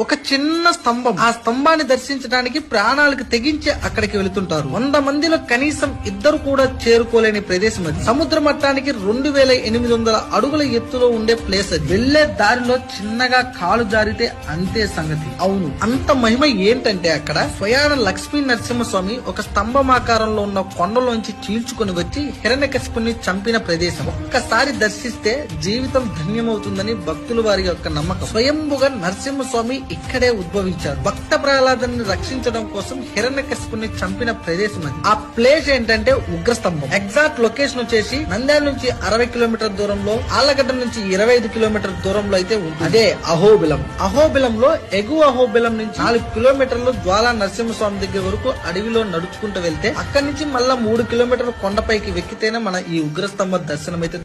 ఒక చిన్న స్తంభం. ఆ స్తంభాన్ని దర్శించడానికి ప్రాణాలకు తెగించి అక్కడికి వెళుతుంటారు. వంద మందిలో కనీసం ఇద్దరు కూడా చేరుకోలేని ప్రదేశం అది. సముద్ర మట్టానికి రెండు వేల ఎనిమిది వందల అడుగుల ఎత్తులో ఉండే ప్లేస్ అది. వెళ్ళే దారిలో చిన్నగా కాలు జారితే అంతే సంగతి. అవును. అంత మహిమ ఏంటంటే అక్కడ స్వయాన లక్ష్మీ నరసింహస్వామి ఒక స్తంభం ఆకారంలో ఉన్న కొండలోంచి చీల్చుకొని వచ్చి హిరణ్యకశిపుని చంపిన ప్రదేశం. ఒక్కసారి దర్శిస్తే జీవితం ధన్యమవుతుందని భక్తుల వారి యొక్క నమ్మకం. స్వయంభుగా నరసింహస్వామి ఇక్కడే ఉద్భవించారు. భక్త ప్రహ్లాదాన్ని రక్షించడం కోసం హిరణ్యకశిపుని చంపిన ప్రదేశం అది. ఆ ప్లేస్ ఏంటంటే ఉగ్రస్తంభం. ఎగ్జాక్ట్ లొకేషన్ వచ్చేసి నంద్యాల నుంచి అరవై కిలోమీటర్ దూరంలో ఆలగడ్డ నుంచి ఇరవై ఐదు కిలోమీటర్ దూరంలో అయితే ఉంది అదే అహోబిలం. అహోబిలంలో ఎగువ అహోబిలం నుంచి నాలుగు కిలోమీటర్లు జ్వాలా నరసింహస్వామి దగ్గర వరకు అడవిలో నడుచుకుంటూ వెళ్తే అక్కడి నుంచి మళ్ళా మూడు కిలోమీటర్ల కొండపైకి వెక్కితేనే మన ఈ ఉగ్రస్తంభ దర్శనం అయితే